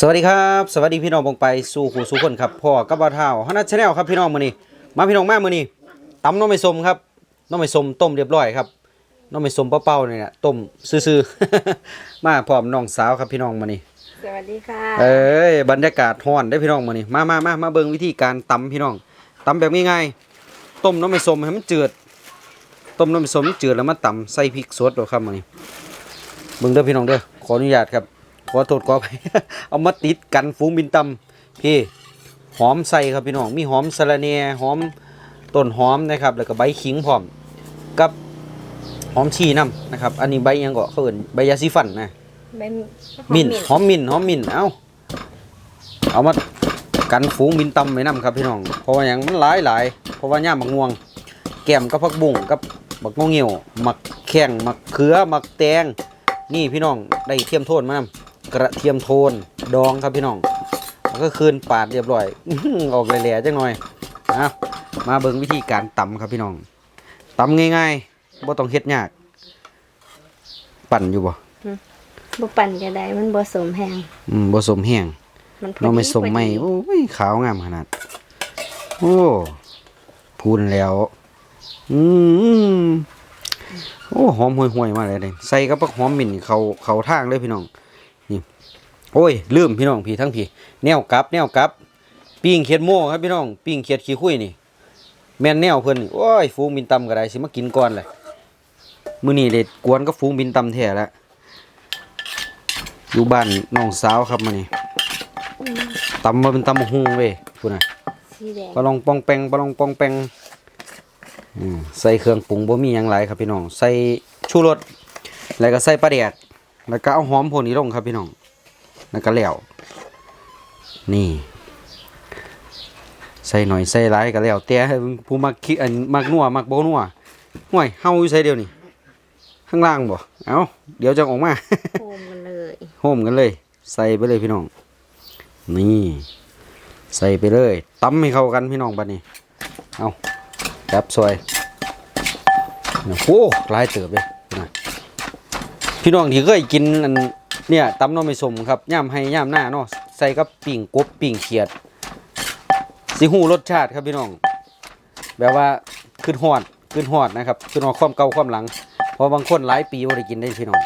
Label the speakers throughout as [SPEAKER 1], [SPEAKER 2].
[SPEAKER 1] สวัสดีครับ สวัสดีพี่น้องบงไปสู่ขู่สู่คนครับพ่อกับบ่าวเท้าฮานัทชาแนลครับพี่น้องมื้อนี้มาพี่น้องมามื้อนี้ตำน้องไม่สมครับน้องไม่สมต้มเรียบร้อยครับน้องไม่สมเป้าๆนี่แหละต้มซื่อๆ มาพร้อมน้องสาวครับพี่น้องมื้อนี้
[SPEAKER 2] สวัสดีค่ะ
[SPEAKER 1] เอ้ยบรรยากาศร้อนได้อพี่น้องมื้อนี้มามามามาเบิ่งวิธีการตำพี่น้องตำแบบง่ายๆต้มน้องไม่สมให้มันจืดต้มน้องไม่สมให้จืดแล้วมาตำใส่พริกสดเอาครับมื้อนี้เบิ่งเด้อพี่น้องเด้อขออนุญาตครับ ขอโทษขออภัยเอามาติดกันฟูงบินตำพี่หอมใส่ครับพี่น้องมีหอมสะระแหน่หอมต้นหอมนะครับ แล้วก็ใบขิงพร้อมกับหอมชีน้ำนะครับ อันนี้ใบหยังก็เขาเอิ้นใบยาสีฟันนะ
[SPEAKER 2] เป็น
[SPEAKER 1] มินหอมมินหอมมินเอ้าเอามากันฟูงบินตำไว้นํครับพี่น้องเพราะว่าหยังมันหลายหลายเพราะว่าย่ามมักม่วง แก้มกับผักบุ้งกับบักงวงเหี่ยวมักแข้งมักเขือมักแตงนี่พี่น้องได้เทียมโทนมานำ กระเทียมโทนดองครับพี่น้องแล้วก็คืนปาดเรียบร้อยอื้อหือออกแหล่ๆจังหน่อยเอามาเบิ่งวิธีการตำครับพี่น้องตำง่ายๆบ่ต้องเฮ็ดยาก ปั่นอยู่บ่
[SPEAKER 2] บ่ปั่นก็ได้มันบ่สมแหง
[SPEAKER 1] อืมบ่สมแห้ง
[SPEAKER 2] มันพอดี
[SPEAKER 1] น้องไม่สม
[SPEAKER 2] พอดี
[SPEAKER 1] ไม่โอ้ยขาวงามขนาด โอ้พูนแล้ว อืมโอ้หอมห่วยๆมาเลยเด้ใส่กับปักหอมหมิ่นเขาเขาทางเลยพี่น้องนี่ โอ้ยลืมพี่น้องพี่ทั้งพี่แนวกลับแนวกลับปิ้งเขียดโม่ครับพี่น้องปิ้งเขียดขี้คุยนี่ แม่นแนวเพิ่นนี่โอ้ยฟูงบินตำก็ได้สิมากินก่อนเลยมื้อนี้เด็ดกวนกับฟูงบินตำแท้แล้วอยู่บ้านน้องสาวครับมื้อนี้ตำมาเป็นตำบักหุงเว้ยพูดน่ะ
[SPEAKER 2] สีแดง
[SPEAKER 1] ปลาลองปองแปงปลาลองปองแปงอืมใส่เครื่องปรุงบ่มีหยังหลายครับพี่น้อง ใส่ชูรสแล้วก็ใส่ปลาแดกแล้วก็เอาหอมพวกนี้ลงครับพี่น้อง แล้วก็แล้วนี่ ใส่หน่อยใส่หลายก็แล้วแต่ผู้มักคิดอันมักนัวมักบ่นัวห่วยเฮาอยู่ใส่เดียวนี่ข้างล่างบ่เอ้าเดี๋ยวจะออกมา
[SPEAKER 2] โฮมกันเลย
[SPEAKER 1] โฮมกันเลย ใส่ไปเลยพี่น้อง นี่ ใส่ไปเลยตำให้เข้ากันพี่น้องบัดนี้เอาจับซอยโอ้โหหลายเติบเลยนะพี่น้องที่เคยกินอัน เนี่ยตำหน้องไม่สมครับย่ำให้ย่ำหน้าเนาะใส่กับปิ่งกบปิ่งเขียดสิหูรสชาติครับพี่น้อง แบบว่าขึ้นหอดขึ้นหอดนะครับขึ้นหอดความเก่าความหลังเพราะบางคนหลายปีบ่ได้กินได้พี่น้อง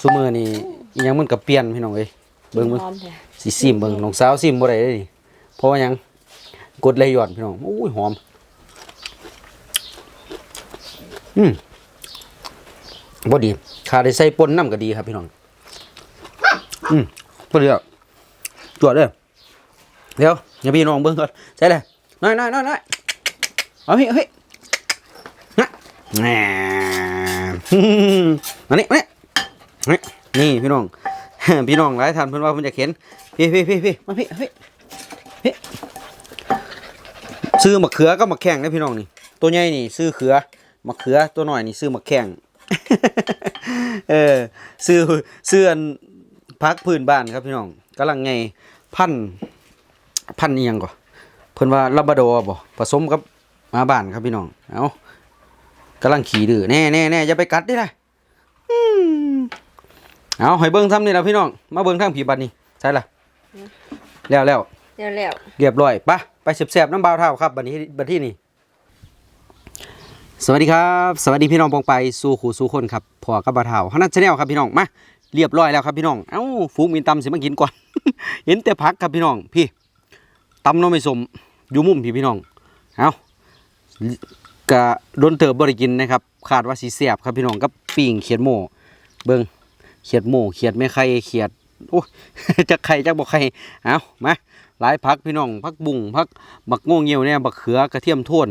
[SPEAKER 1] ซุมือนี่อิหยังมันก็เปลี่ยนพี่น้องเอ้ยเบิ่งเบิ่ง
[SPEAKER 2] หอมแท้
[SPEAKER 1] สิซิมเบิ่งน้องสาวซิมบ่ได้เด้นี่เพราะว่าหยังกดไหลย้อนพี่น้องโอ้ยหอมอืม บ่ดีขาได้ใส่ป่นน้ำก็ดีครับพี่น้อง อืมบ่ดีอะตรวจเด้อเดี๋ยวอย่าพี่น้องเบิ่งก่อนใส่เลยน้อยน้อยน้อยน้อยเอาพี่เอาพี่นะแหน่มานี่มานี่นี่นี่พี่น้อง พี่น้องหลายท่านเพิ่นว่าเพิ่นจะเข็น พี่พี่พี่พี่มาพี่พี่พี่ซื้อมะเขือก็มะแข้งนะพี่น้องนี่ ตัวใหญ่นี่ ซื้อเขือมะเขือตัวน้อยนี่ซื้อมะแข้ง เออซื้อซื้ออันพักพื้นบ้านครับพี่น้องกำลังไงพันธุ์พันธุ์อีหยังก่อเพิ่นว่าลาบราดอร์บ่ผสมกับหมาบ้านครับพี่น้องเอากำลังขี่ดื้อแน่แน่แน่อย่าไปกัดดิล่ะเอาให้เบิ้งทำนี่ละพี่น้อง มาเบิ้งทางผีบัดนี้ใช่ละแล้วแล้ว
[SPEAKER 2] เดี๋ยวแล้ว
[SPEAKER 1] เรียบร้อยปะไปเสียบๆน้ำเบาวเท่าครับบัดนี้บัดที่นี่ สวัสดีครับสวัสดีพี่น้องปองไปสู่ขู่สู่คนครับพอกับบาเท่าฮันนัทชาแนลครับพี่น้องมาเรียบร้อยแล้วครับพี่น้องเอ้าฟูงมินตำสิมากินก่อน เห็นแต่พักครับพี่น้องพี่ตำน้องไม่สมอยู่มุมพี่พี่น้องเอากะโดนเติบบริกินนะครับขาดว่าสีเสียบครับพี่น้องกับปิ่งเขียดโม่เบิ้งเขียดหมูเขียดไม่ไข่เขียดโอ้จะไข่จะบอกไข่เอามาหลายพักพี่น้องพักบุ่งพักบักง่เงียวเนี่ยบักเขือกระเทียมท่น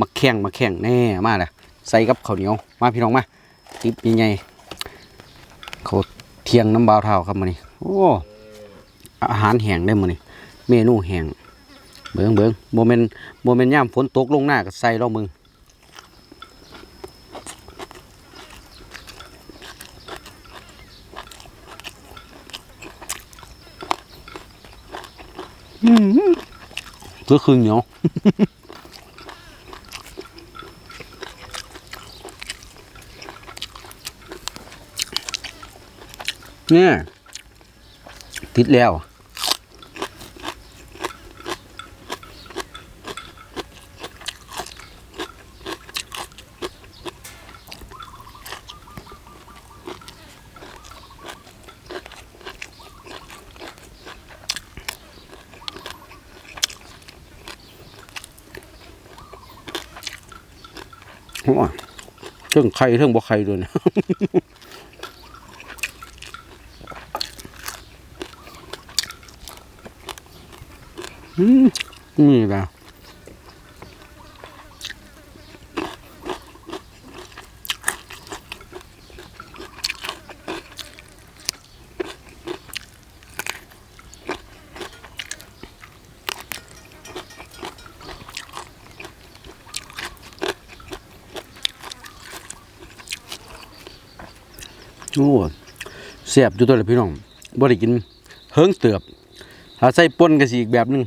[SPEAKER 1] มักแข้งมักแข้งแน่มาเลยใส่กับข้าวเหนียวมาพี่น้องมาติบยังไงเขาเที่ยงน้ำบาวเท้าครับมื้อนี้โอ้อาหารแห้งได้มื้อนี้เมนูแห้งเบิ่งเบิ่งโมเมนโมเมนย่ามฝนตกลงหน้าก็ใส่รอบมึงก็คือเหนียว เนี่ยติดแล้วโอ้ยเรื่องไข่เครื่องบ่ไข่ด้วยนะ นี่แหละโอ้เสียบอยู่ตัวเลยพี่น้องบ่ได้กินเฮิงเตือบถ้าใส่ป่นก็สิอีกแบบหนึง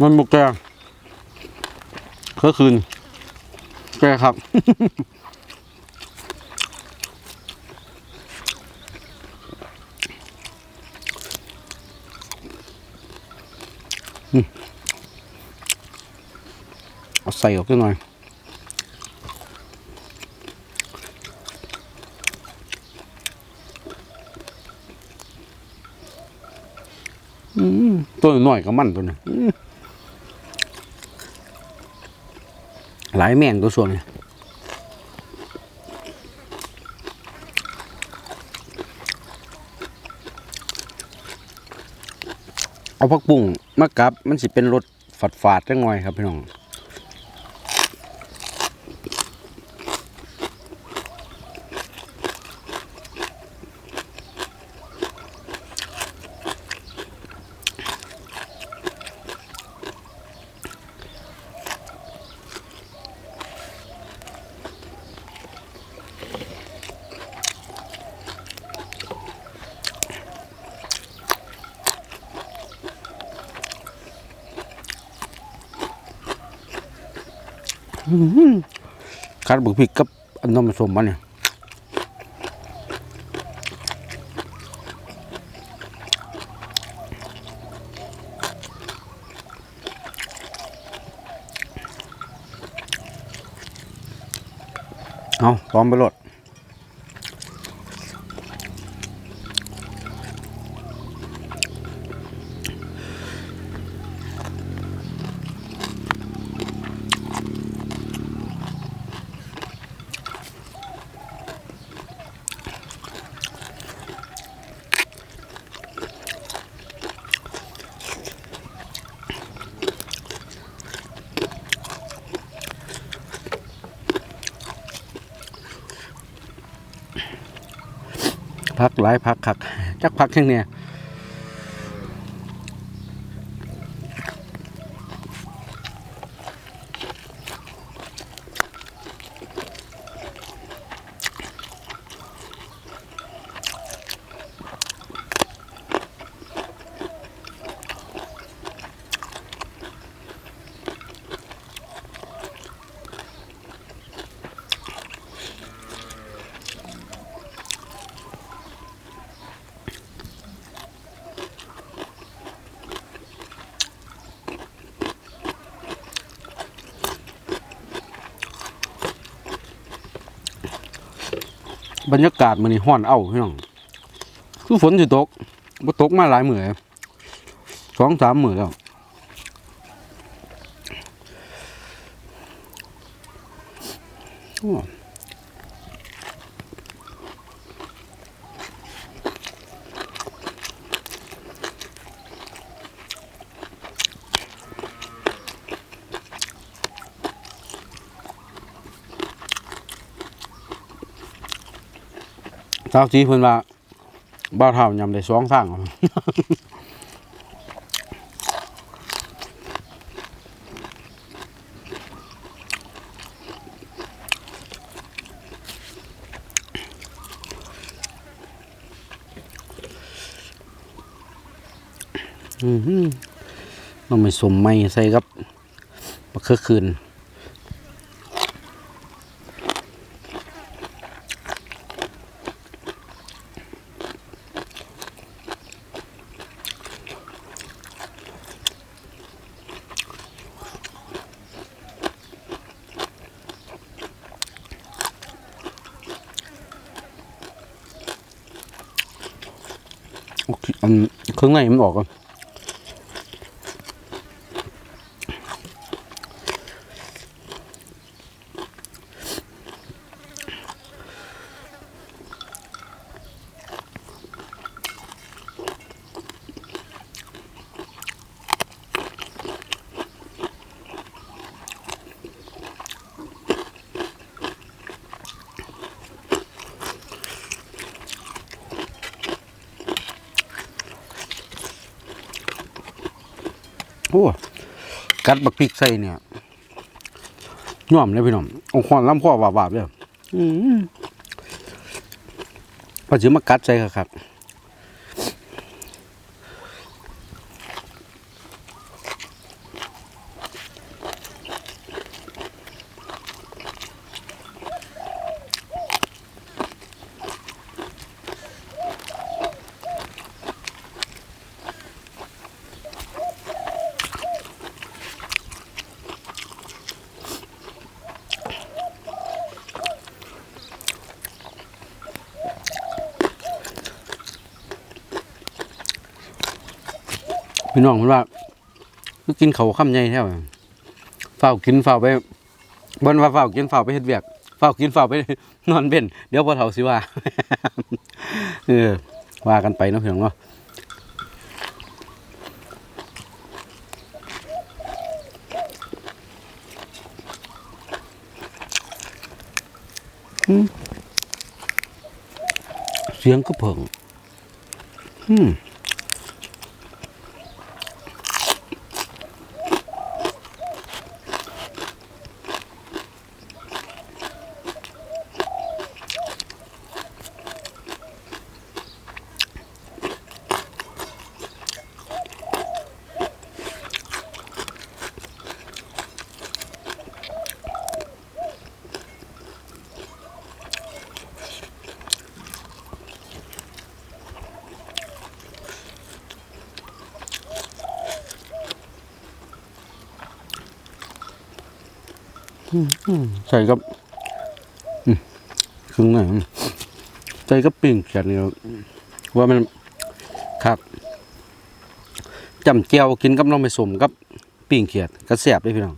[SPEAKER 1] มันบุกแกก็คืน แกครับเอาใส่ออกกันหน่อย ตัวหน่อยก็มันตัวนึงหลายแม่งตัวส่วนเนี่ยเอาพักปุ้งมากับ มันสิเป็นรสฝาดฝาดๆจังหน่อยครับพี่น้อง คัดบุกพริกกับอันน้ำผสมมันเนี่ยเอาพร้อมไปโหลด พักหลายพักคักจักพักแค่เนี่ย บรรยากาศมันนี่ห้อนเอ้าพี่น้องคือฝนจะตกบ่ตกมาหลายมื้อสองสามมื้อแล้ว โอ้ เจ้าจีเพิ่นว่าบ้าเท่ายำได้สองทางอือหือต้องไปสมไม้ใส่กับมะเขือคืน เครื่องในมันออกก่อน โอ้กัดบักพริกใส่เนี่ยน่อมเลยพี่น้องเอาควันล้ำข้อวาบๆเลยอืมพอจะมากัดใส่ครับ พี่น้องเพิ่นว่ากินเขาวค่ำใหญ่แท้วเฝ้าวกินเฝ้าวไปบนว่าเฝ้าวกินเฝ้าวไปเฮ็ดเวียกเฝ้าวกินเฝ้าวไปนอนเบ็นเดี๋ยวพอเฒ่าสิว่าเออว่ากันไปเนาะพี่น้องเนาะเสียงก็เพิ่งอืม ใส่กับอืมครึ่งหนอยใส่กับปิ่งเขียดนี่ว่ามันครับจำเจียวกินกับน้องไปสมกับปิ่งเขียดก็แสบได้พี่น้อง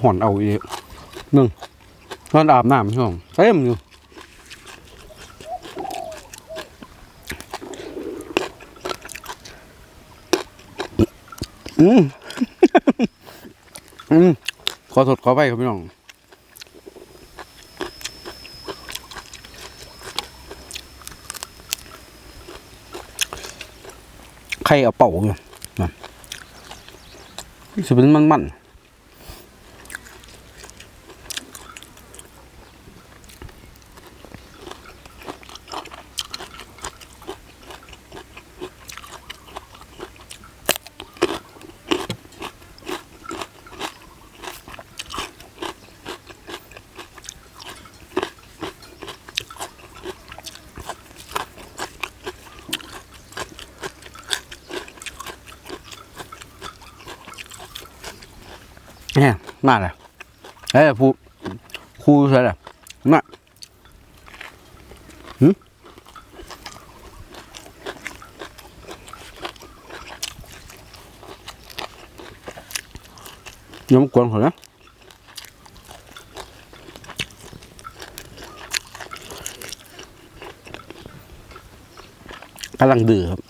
[SPEAKER 1] หอนเอาอีกหนึ่งตอนอาบน้ำพี่น้องเต็มอยู่อืมอืมขอโทษขอไปครับพี่น้องใครเอาเป่าอยู่นะจะเป็นมันๆเนี่ย มาเลยเอ้ยผู้ครูใช่ไหมน่ะหืมยังไม่กวนเขานะกำลังดื้อครับ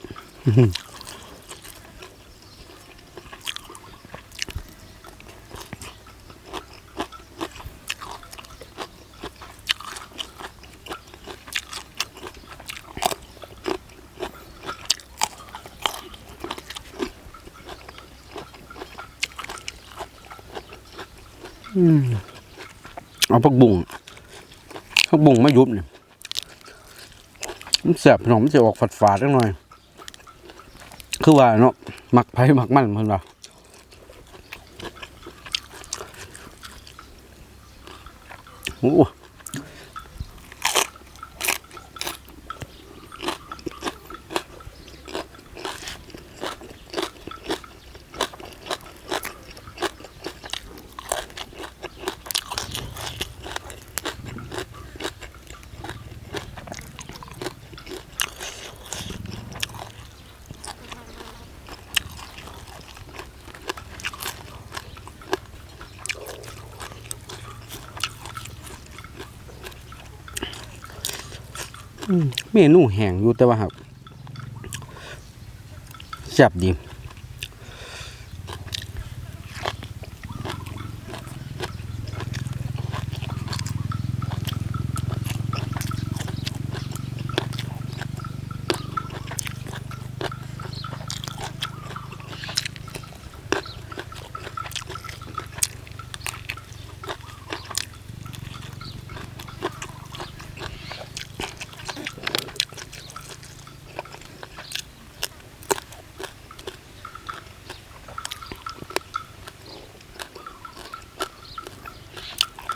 [SPEAKER 1] เอาผักบุ้งผักบุ้งไม่ยุบเนี่ยมันแสบหนอมนจะออกฝาดฝาดนิดหน่อย คือว่าเนาะหมักไผ่หมักมันเพิ่นว่าโอ้ เมนูแห้งอยู่แต่ว่าครับแซ่บดี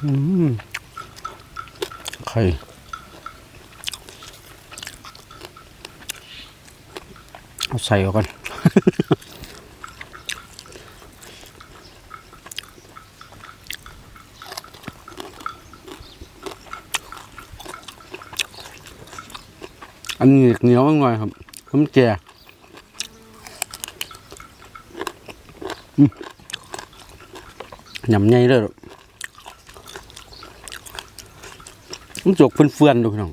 [SPEAKER 1] ไข่เอาใส่เอากัน อันนี้เหนียวหน่อยครับน้ำแก่อืมยำใหญ่เลยลูก มันจกเฟื่อนๆดูพี่น้อง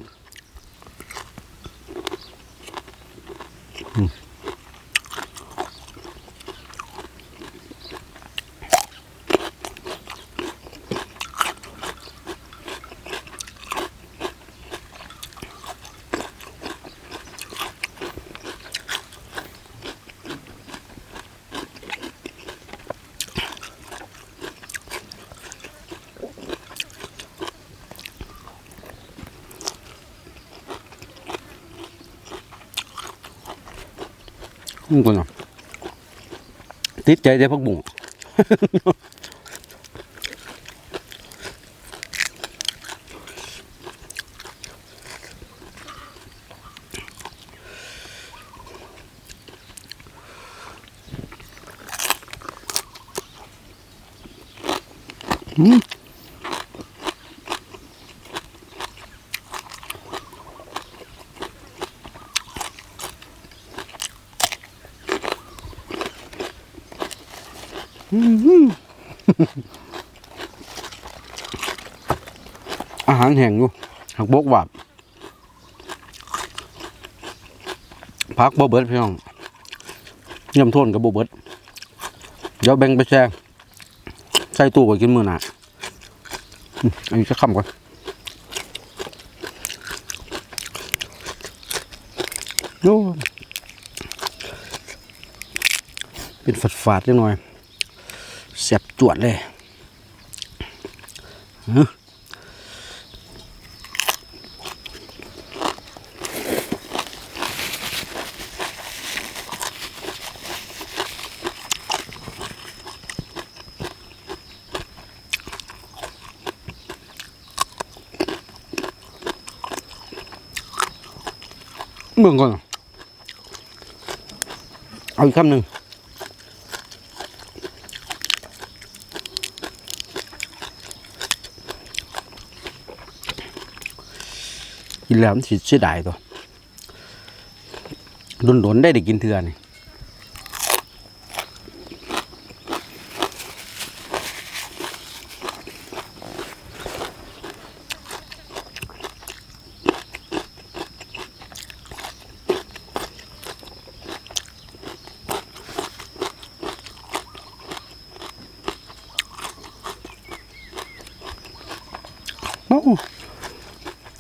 [SPEAKER 1] ติดใจได้พักบุ้ง อืม อาหารแห้งอยู่หักบกหวาบพักบ่เบิดพี่น้องยำโทนกับบ่เบิดเดี๋ยวแบ่งไปแช่ใส่ตู้ไว้กินมื้อหน้าอันนี้จะค้ำก่อนโอ้เป็นฝาดๆจังหน่อยเสียบจวดเลยฮะ เมืองก่อน เอาอีกคำหนึ่งกินแล้วมันสิเสียดายตัวโดนๆได้ได้กินเทื่อนี่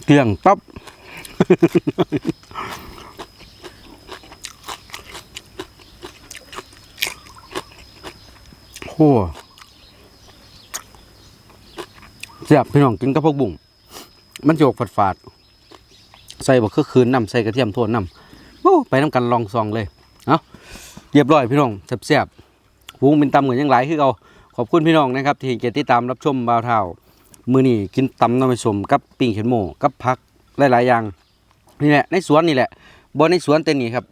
[SPEAKER 1] เกลี่ยงปั๊บโอ้เสียบพี่น้องกินกับพวกบุ่ง มันโยกฝาดฝาดใส่บะคือคืนน้ำใส่กระเทียมโทษน้ำโอ้ไปน้ำกันลองซองเลย เอาเรียบร้อยพี่น้องเสียบๆวุ้งเป็นตำเหมือนยังหลายคือเอาขอบคุณพี่น้องนะครับ ที่เกียรติตามรับชมบ่าวเท่า มือนี่กินตำน้ำมันสมกับปิ้งเข็นโมกับพักหลายๆอย่างนี่แหละในสวนนี่แหละบ่ในสวนเต็นนี่ครับ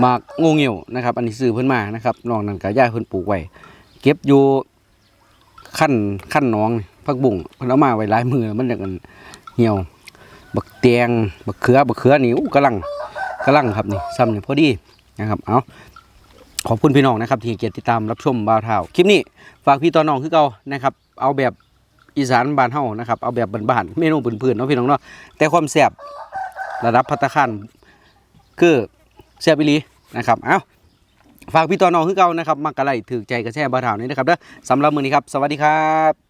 [SPEAKER 1] หมากงูเงี่ยวนะครับ อันนี้ซื้อเพิ่นมานะครับน้องนั่นก็ย่าเพิ่นปลูกไว้เก็บอยู่ขั้นขั้นน้องผักบุ้งเพิ่นเอามาไว้หลายมือมันอย่างนั้นเหี่ยว บักเตียงบักเขือบักเขือนี่อู้กำลังกำลังครับนี่ซ้ำนี่พอดีนะครับเอาขอบคุณพี่น้องนะครับที่เกียรติติดตามรับชมบ่าวเท่าคลิปนี้ฝากพี่ต่อน้องคือเก่านะครับ เอาแบบ อีสานบ้านเฮานะครับเอาแบบบ้านๆเมนูพื้นๆเนาะพี่น้องเนาะแต่ความแซ่บระดับพัตตาคารคือแซ่บอีหลีนะครับเอาฝากพี่ต่อน้องคือเก่านะครับมักกะไลถือใจกระแช่บ้าวเท่านี้นะครับเด้อสำหรับมือนี้ครับ สวัสดีครับ